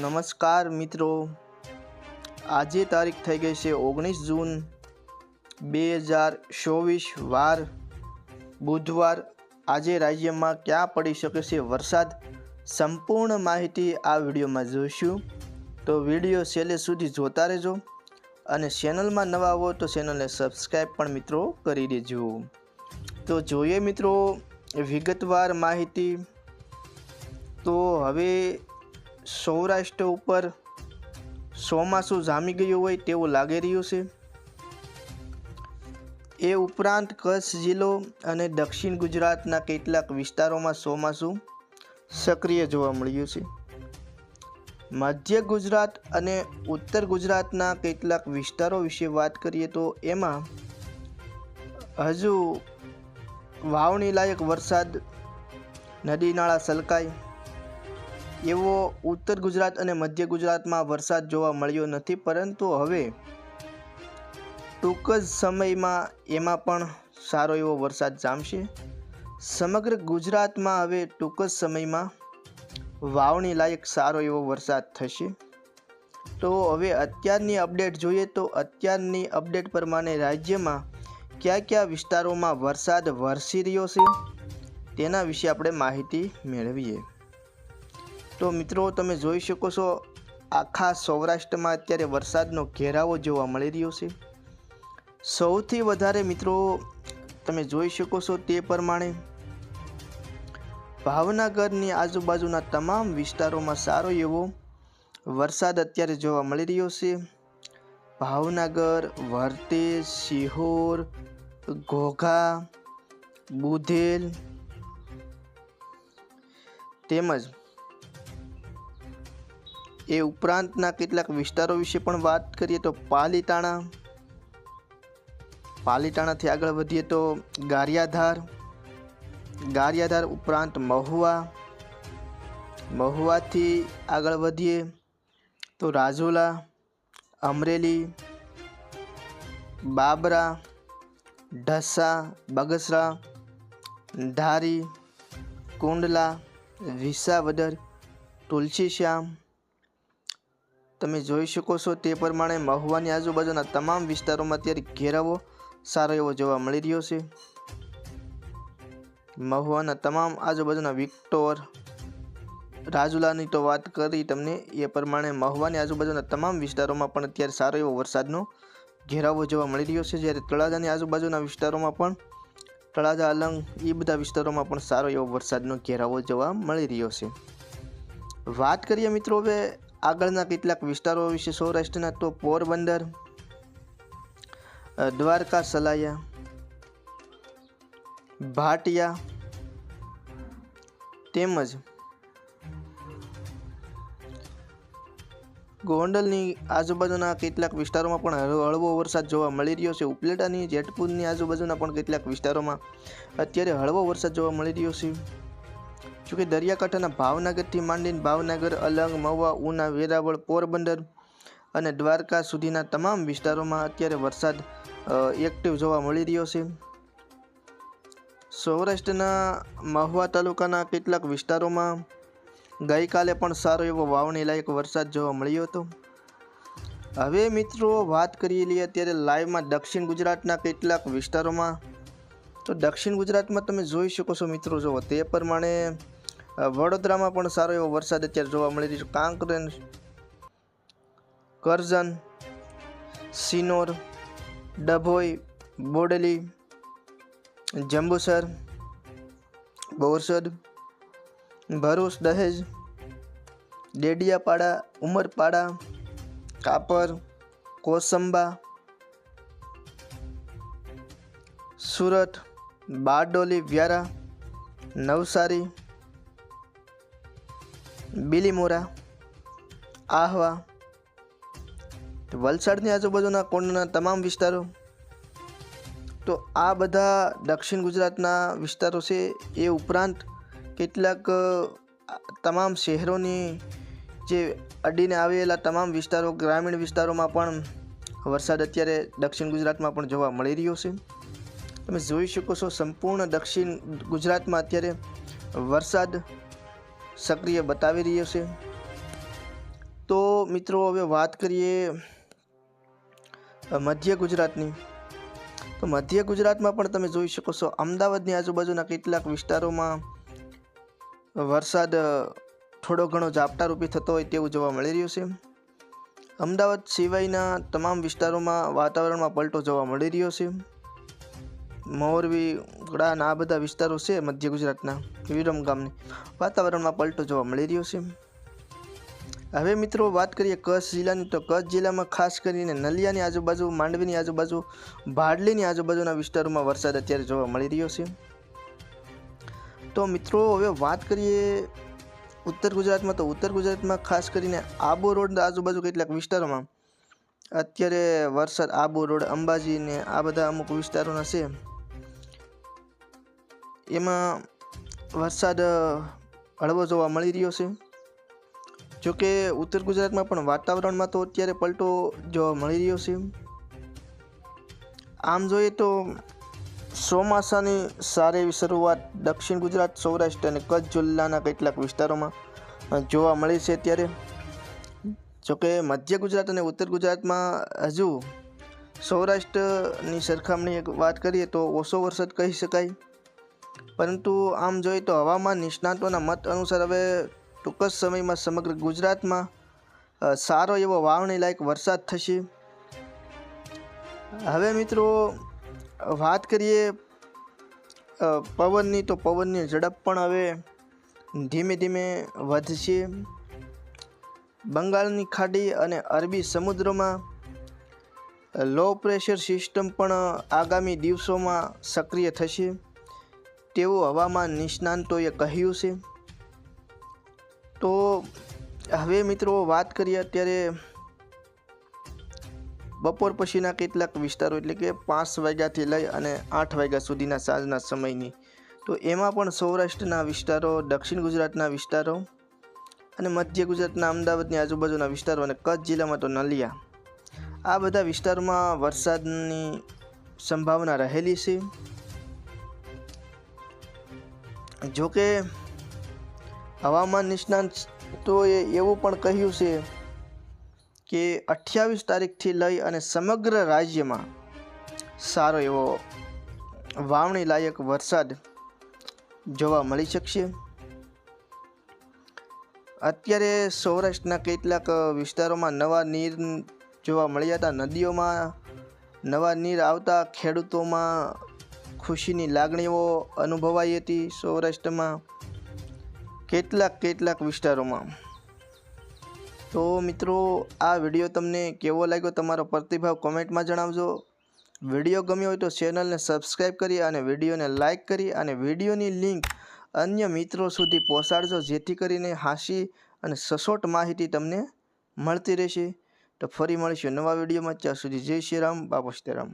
નમસ્કાર મિત્રો. આજે તારીખ થઈ ગઈ છે ઓગણીસ જૂન બે હજાર ચોવીસ વાર. બુધવાર આજે રાજ્યમાં ક્યાં પડી શકે છે વરસાદ? સંપૂર્ણ માહિતી આ વિડીયોમાં જોઈશું. તો વીડિયો છેલ્લે સુધી જોતા રહેજો અને ચેનલમાં નવા હો તો ચેનલને સબસ્ક્રાઈબ પણ મિત્રો કરી દેજો. તો જોઈએ મિત્રો વિગતવાર માહિતી. તો હવે સૌરાષ્ટ્ર ઉપર ચોમાસું જામી ગયું હોય તેવું લાગી રહ્યું છે. એ ઉપરાંત કચ્છ જિલ્લો અને દક્ષિણ ગુજરાતના કેટલાક વિસ્તારોમાં ચોમાસું સક્રિય જોવા મળ્યું છે. મધ્ય ગુજરાત અને ઉત્તર ગુજરાતના કેટલાક વિસ્તારો વિશે વાત કરીએ તો એમાં હજુ વાવણી લાયક વરસાદ, નદી નાળા સલકાય એવો ઉત્તર ગુજરાત અને મધ્ય ગુજરાતમાં વરસાદ જોવા મળ્યો નથી, પરંતુ હવે ટૂંક જ સમયમાં એમાં પણ સારો એવો વરસાદ જામશે. સમગ્ર ગુજરાતમાં હવે ટૂંક જ સમયમાં વાવણી લાયક સારો એવો વરસાદ થશે. તો હવે અત્યારની અપડેટ જોઈએ તો અત્યારની અપડેટ પ્રમાણે રાજ્યમાં કયા કયા વિસ્તારોમાં વરસાદ વરસી રહ્યો છે, તેના વિશે આપણે માહિતી મેળવીએ. તો મિત્રો તમે જોઈ શકો છો, આખા સૌરાષ્ટ્રમાં અત્યારે વરસાદનો ઘેરાવો જોવા મળી રહ્યો છે. સૌથી વધારે મિત્રો તમે જોઈ શકો છો તે પ્રમાણે ભાવનગરની આજુબાજુના તમામ વિસ્તારોમાં સારો એવો વરસાદ અત્યારે જોવા મળી રહ્યો છે. ભાવનગર, વર્તેજ સિહોર ઘોઘા, બુધેલ તેમજ એ ઉપરાંતના કેટલાક વિસ્તારો વિશે પણ વાત કરીએ તો પાલીતાણા. પાલીતાણાથી આગળ વધીએ તો ગારિયાધાર. ગારિયાધાર ઉપરાંત મહુવા. મહુવાથી આગળ વધીએ તો રાજુલા, અમરેલી, બાબરા, ઢસા, બગસરા, ધારી, કુંડલા, વિસાવદર, તુલસીશ્યામ તમે જોઈ શકો છો તે પ્રમાણે મહુવાની આજુબાજુના તમામ વિસ્તારોમાં અત્યારે ઘેરાવો સારો એવો જોવા મળી રહ્યો છે. મહુવાના તમામ આજુબાજુના વિક્ટોર રાજુલાની તો વાત કરી તમને, એ પ્રમાણે મહુવાની આજુબાજુના તમામ વિસ્તારોમાં પણ અત્યારે સારો એવો વરસાદનો ઘેરાવો જોવા મળી રહ્યો છે. જ્યારે તળાજાની આજુબાજુના વિસ્તારોમાં પણ, તળાજા અલંગ એ બધા વિસ્તારોમાં પણ સારો એવો વરસાદનો ઘેરાવો જોવા મળી રહ્યો છે. વાત કરીએ મિત્રો હવે આગળના કેટલાક વિસ્તારો વિશે સૌરાષ્ટ્રના તો પોરબંદર દ્વારકા સલાયા, ભાટિયા તેમજ ગોંડલની આજુબાજુના કેટલાક વિસ્તારોમાં પણ હળવો વરસાદ જોવા મળી રહ્યો છે. ઉપલેટાની જેતપુરની આજુબાજુના પણ કેટલાક વિસ્તારોમાં અત્યારે હળવો વરસાદ જોવા મળી રહ્યો છે. જોકે દરિયાકાંઠાના ભાવનગરથી માંડીને ભાવનગર, અલંગ, મહુવા, ઉના, વેરાવળ, પોરબંદર અને દ્વારકા સુધીના તમામ વિસ્તારોમાં અત્યારે વરસાદ એક્ટિવ જોવા મળી રહ્યો છે. સૌરાષ્ટ્રના મહુવા તાલુકાના કેટલાક વિસ્તારોમાં ગઈકાલે પણ સારો એવો વાવણી લાયક વરસાદ જોવા મળ્યો હતો. હવે મિત્રો વાત કરી લઈએ અત્યારે લાઈવમાં દક્ષિણ ગુજરાતના કેટલાક વિસ્તારોમાં. તો દક્ષિણ ગુજરાતમાં તમે જોઈ શકો છો મિત્રો જો તે પ્રમાણે વડોદરામાં પણ સારો એવો વરસાદ અત્યારે જોવા મળી રહ્યો છે. કાંકરેન કરજણ, સિનોર, ડભોઈ, બોડેલી, જંબુસર બોરસદ ભરૂચ, દહેજ, ડેડિયાપાડા, ઉમરપાડા, કાપર, કોસંબા, સુરત, બારડોલી, વ્યારા, નવસારી બિલીમોરા આહવા, વલસાડની આજુબાજુના કોણના તમામ વિસ્તારો. તો આ બધા દક્ષિણ ગુજરાતના વિસ્તારો છે એ ઉપરાંત કેટલાક તમામ શહેરોની જે અડીને આવેલા તમામ વિસ્તારો, ગ્રામીણ વિસ્તારોમાં પણ વરસાદ અત્યારે દક્ષિણ ગુજરાતમાં પણ જોવા મળી રહ્યો છે. તમે જોઈ શકો છો સંપૂર્ણ દક્ષિણ ગુજરાતમાં અત્યારે વરસાદ સક્રિય બતાવી રહ્યો છે. તો મિત્રો, હવે વાત કરીએ મધ્ય ગુજરાતની. તો મધ્ય ગુજરાતમાં પણ તમે જોઈ શકો છો, અમદાવાદની આજુબાજુના કેટલાક વિસ્તારોમાં વરસાદ થોડો ઘણો ઝાપટારૂપે થતો હોય તેવું જોવા મળી રહ્યું છે. અમદાવાદ સિવાયના તમામ વિસ્તારોમાં વાતાવરણમાં પલટો જોવા મળી રહ્યો છે. મોરબી ગળાના આ બધા વિસ્તારો છે મધ્ય ગુજરાતના, વિરમ ગામની. વાતાવરણમાં પલટો જોવા મળી રહ્યો છે. હવે મિત્રો વાત કરીએ કચ્છ જિલ્લાની. તો કચ્છ જિલ્લામાં ખાસ કરીને નલિયાની આજુબાજુ, માંડવીની આજુબાજુ, ભાડલીની આજુબાજુના વિસ્તારોમાં વરસાદ અત્યારે જોવા મળી રહ્યો છે. તો મિત્રો હવે વાત કરીએ ઉત્તર ગુજરાતમાં. તો ઉત્તર ગુજરાતમાં ખાસ કરીને આબુ રોડ આજુબાજુ કેટલાક વિસ્તારોમાં અત્યારે વરસાદ, આબુ રોડ, અંબાજી ને આ બધા અમુક વિસ્તારોના છે. એમાં વરસાદ હળવો જોવા મળી રહ્યો છે. જોકે ઉત્તર ગુજરાતમાં પણ વાતાવરણમાં તો અત્યારે પલટો જોવા મળી રહ્યો છે. આમ જોઈએ તો ચોમાસાની સારી એવી શરૂઆત દક્ષિણ ગુજરાત, સૌરાષ્ટ્ર અને કચ્છ જિલ્લાના કેટલાક વિસ્તારોમાં જોવા મળી છે અત્યારે. જોકે મધ્ય ગુજરાત અને ઉત્તર ગુજરાતમાં હજુ સૌરાષ્ટ્રની સરખામણી વાત કરીએ તો ઓછો વરસાદ કહી શકાય. પરંતુ આમ જોઈએ તો હવામાન નિષ્ણાતોના મત અનુસાર હવે ટૂંક જ સમયમાં સમગ્ર ગુજરાતમાં સારો એવો વાવણી લાયક વરસાદ થશે. હવે મિત્રો, વાત કરીએ પવનની તો પવનની ઝડપ પણ હવે ધીમે ધીમે વધશે. બંગાળની ખાડી અને અરબી સમુદ્રમાં લો પ્રેશર સિસ્ટમ પણ આગામી દિવસોમાં સક્રિય થશે. તેવું હવામાન નિષ્ણાંતોએ કહ્યું છે. તો હવે મિત્રો વાત કરીએ અત્યારે બપોર પછીના કેટલાક વિસ્તારો એટલે કે પાંચ વાગ્યાથી લઈ અને આઠ વાગ્યા સુધીના સાંજના સમયની. તો એમાં પણ સૌરાષ્ટ્રના વિસ્તારો, દક્ષિણ ગુજરાતના વિસ્તારો અને મધ્ય ગુજરાતના અમદાવાદની આજુબાજુના વિસ્તારો અને કચ્છ જિલ્લામાં તો નલિયા. આ બધા વિસ્તારોમાં વરસાદની સંભાવના રહેલી છે. જોકે હવામાન નિષ્ણાંતોએ એવું પણ કહ્યું છે કે અઠ્યાવીસ તારીખથી લઈ અને સમગ્ર રાજ્યમાં સારો એવો વાવણી લાયક વરસાદ જોવા મળી શકશે. અત્યારે સૌરાષ્ટ્રના કેટલાક વિસ્તારોમાં નવા નીર જોવા મળ્યા હતા. નદીઓમાં નવા નીર આવતા ખેડૂતોમાં ખુશીની લાગણીઓ અનુભવાઈ હતી સૌરાષ્ટ્રમાં કેટલાક કેટલાક વિસ્તારોમાં. તો મિત્રો, આ વીડિયો તમને કેવો લાગ્યો તમારો પ્રતિભાવ કોમેન્ટમાં જણાવજો. વીડિયો ગમ્યો હોય તો ચેનલને સબસ્ક્રાઈબ કરી અને વિડીયોને લાઇક કરી અને વિડીયોની લિંક અન્ય મિત્રો સુધી પહોંચાડજો, જેથી કરીને હાંસી અને સચોટ માહિતી તમને મળતી રહેશે. તો ફરી મળીશું નવા વિડીયોમાં. ત્યાં સુધી જય શ્રી રામ, બાપા સીતારામ.